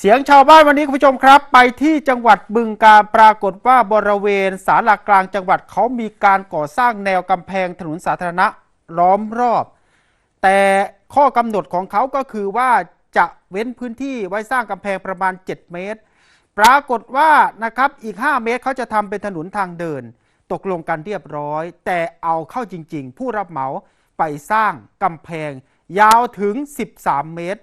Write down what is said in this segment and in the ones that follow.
เสียงชาวบ้านวันนี้คุณผู้ชมครับ ไปที่จังหวัดบึงการปรากฏว่าบริเวณศาลากลางจังหวัดเขามีการก่อสร้างแนวกำแพงถนนสาธารณะล้อมรอบ แต่ข้อกำหนดของเขาก็คือว่าจะเว้นพื้นที่ไว้สร้างกำแพงประมาณ 7 เมตร ปรากฏว่านะครับอีก 5 เมตรเขาจะทำเป็นถนนทางเดิน ตกลงกันเรียบร้อย แต่เอาเข้าจริง ๆ ผู้รับเหมาไปสร้างกำแพง ยาวถึง 13 เมตร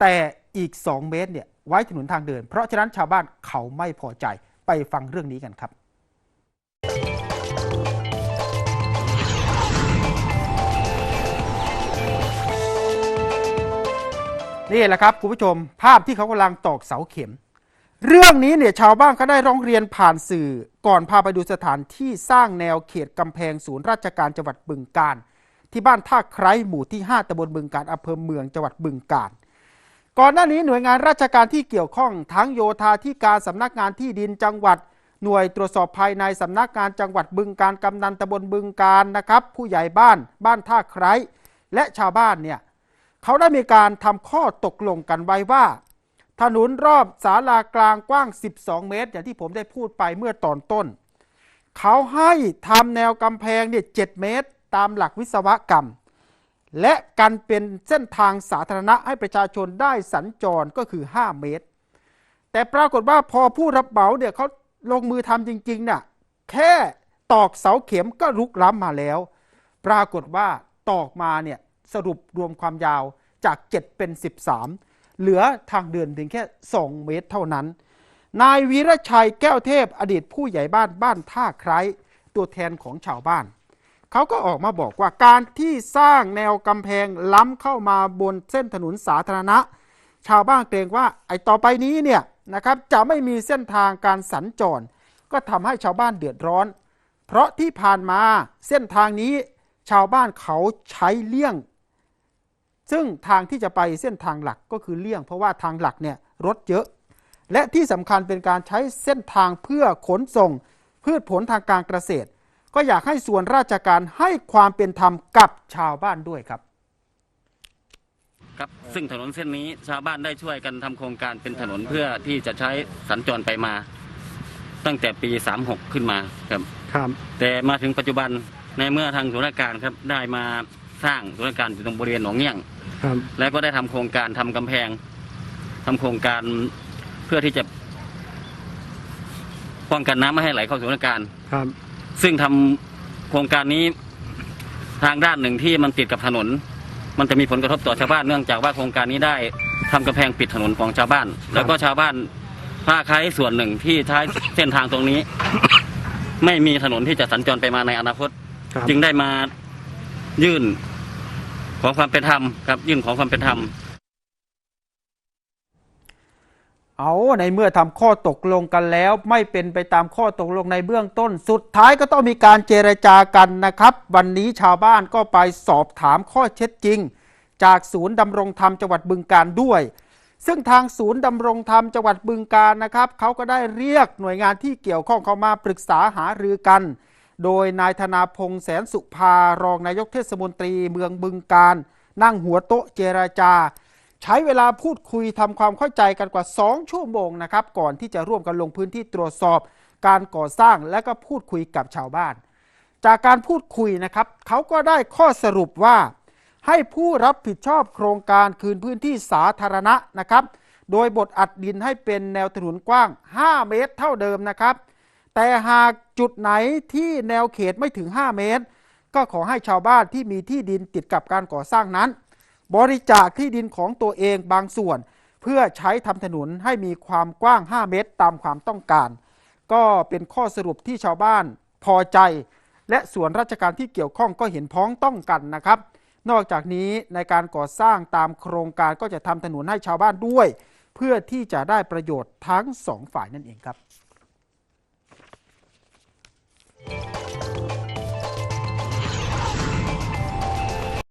แต่อีก 2 เมตรเนี่ยไว้ถนนทางเดิน เพราะฉะนั้นชาวบ้านเขาไม่พอใจไปฟังเรื่องนี้กันครับ นี่แหละครับคุณผู้ชมภาพที่เขากำลังตอกเสาเข็ม เรื่องนี้เนี่ยชาวบ้านก็ได้ร้องเรียนผ่านสื่อก่อนพาไปดูสถานที่สร้างแนวเขตกำแพงศูนย์ราชการจังหวัดบึงกาฬที่บ้านท่าไคร้หมู่ที่ 5ตำบลบึงกาฬอำเภอเมืองจังหวัดบึงกาฬ ก่อนหน้านี้หน่วยงานราชการที่เกี่ยวข้องทั้งโยธาธิการสำนักงานที่ดินจังหวัด หน่วยตรวจสอบภายในสำนักงานจังหวัดบึงการกำนันตำบลบึงการนะครับ ผู้ใหญ่บ้านบ้านท่าไคร้และชาวบ้านเนี่ยเขาได้มีการทำข้อตกลงกันไว้ว่า ถนนรอบศาลากลางกว้าง 12 เมตร อย่างที่ผมได้พูดไปเมื่อตอนต้น เขาให้ทำแนวกำแพงเนี่ย7เมตร ตามหลักวิศวกรรม และกันเป็นเส้นทางสาธารณะให้ประชาชนได้สัญจรก็คือ 5 เมตร แต่ปรากฏว่าพอผู้รับเหมาเนี่ยเขาลงมือทำจริงๆเนี่ยแค่ตอกเสาเข็มก็ลุกล้ำมาแล้ว ปรากฏว่าตอกมาเนี่ยสรุปรวมความยาวจาก 7 เป็น 13 เหลือทางเดินเพียงแค่ 2 เมตรเท่านั้น นายวีรชัยแก้วเทพอดีตผู้ใหญ่บ้านบ้านท่าไคร้ตัวแทนของชาวบ้าน เขาก็ออกมาบอกว่าการที่สร้างแนวกำแพงล้ำเข้ามาบนเส้นถนนสาธารณะ ชาวบ้านเกรงว่าไอ้ต่อไปนี้เนี่ยนะครับจะไม่มีเส้นทางการสัญจร ก็ทำให้ชาวบ้านเดือดร้อน เพราะที่ผ่านมาเส้นทางนี้ชาวบ้านเขาใช้เลี่ยง ซึ่งทางที่จะไปเส้นทางหลักก็คือเลี่ยง เพราะว่าทางหลักเนี่ยรถเยอะ และที่สำคัญเป็นการใช้เส้นทางเพื่อขนส่งพืชผลทางการเกษตร ก็อยากให้ส่วนราชการให้ความเป็นธรรมกับชาวบ้านด้วยครับ ครับซึ่งถนนเส้นนี้ชาวบ้านได้ช่วยกันทำโครงการเป็นถนนเพื่อที่จะใช้สัญจรไปมา ตั้งแต่ปี 36 ขึ้นมาครับ ครับแต่มาถึงปัจจุบันในเมื่อทางสุราการครับได้มาสร้างสุราการอยู่ตรงบริเวณหนองเงี้ยง ครับแล้วก็ได้ทำโครงการทำกำแพงทำโครงการเพื่อที่จะป้องกันน้ำไม่ให้ไหลเข้าสู่สุราการ ครับ ซึ่งทำโครงการนี้ทางด้านหนึ่งที่มันติดกับถนน มันจะมีผลกระทบต่อชาวบ้านเนื่องจากว่าโครงการนี้ได้ทำกำแพงปิดถนนของชาวบ้าน แล้วก็ชาวบ้านภาคใช้ส่วนหนึ่งที่ใช้เส้นทางตรงนี้ ไม่มีถนนที่จะสัญจรไปมาในอนาคต จึงได้มายื่นขอความเป็นธรรมครับยื่นขอความเป็นธรรม เอาในเมื่อทำข้อตกลงกันแล้ว ไม่เป็นไปตามข้อตกลงในเบื้องต้น สุดท้ายก็ต้องมีการเจรจากันนะครับ วันนี้ชาวบ้านก็ไปสอบถามข้อเท็จจริง จากศูนย์ดำรงธรรมจังหวัดบึงการด้วย ซึ่งทางศูนย์ดำรงธรรมจังหวัดบึงการนะครับเขาก็ได้เรียกหน่วยงานที่เกี่ยวข้องเข้ามาปรึกษาหารือกัน โดยนายธนาพงษ์แสนสุภารองนายกเทศมนตรีเมืองบึงการ นั่งหัวโต๊ะเจรจา ใช้เวลาพูดคุยทำความเข้าใจกันกว่า 2 ชั่วโมงนะครับ ก่อนที่จะร่วมกันลงพื้นที่ตรวจสอบการก่อสร้างและก็พูดคุยกับชาวบ้าน จากการพูดคุยนะครับเขาก็ได้ข้อสรุปว่า ให้ผู้รับผิดชอบโครงการคืนพื้นที่สาธารณะนะครับ โดยบทอัดดินให้เป็นแนวถนนกว้าง 5 เมตรเท่าเดิมนะครับ แต่หากจุดไหนที่แนวเขตไม่ถึง 5 เมตร ก็ขอให้ชาวบ้านที่มีที่ดินติดกับการก่อสร้างนั้น บริจาคที่ดินของตัวเองบางส่วน เพื่อใช้ทำถนนให้มีความกว้าง 5 เมตรตามความต้องการ ก็เป็นข้อสรุปที่ชาวบ้านพอใจ และส่วนราชการที่เกี่ยวข้องก็เห็นพ้องต้องกันนะครับ นอกจากนี้ในการก่อสร้างตามโครงการก็จะทำถนนให้ชาวบ้านด้วย เพื่อที่จะได้ประโยชน์ทั้งสองฝ่ายนั่นเองครับ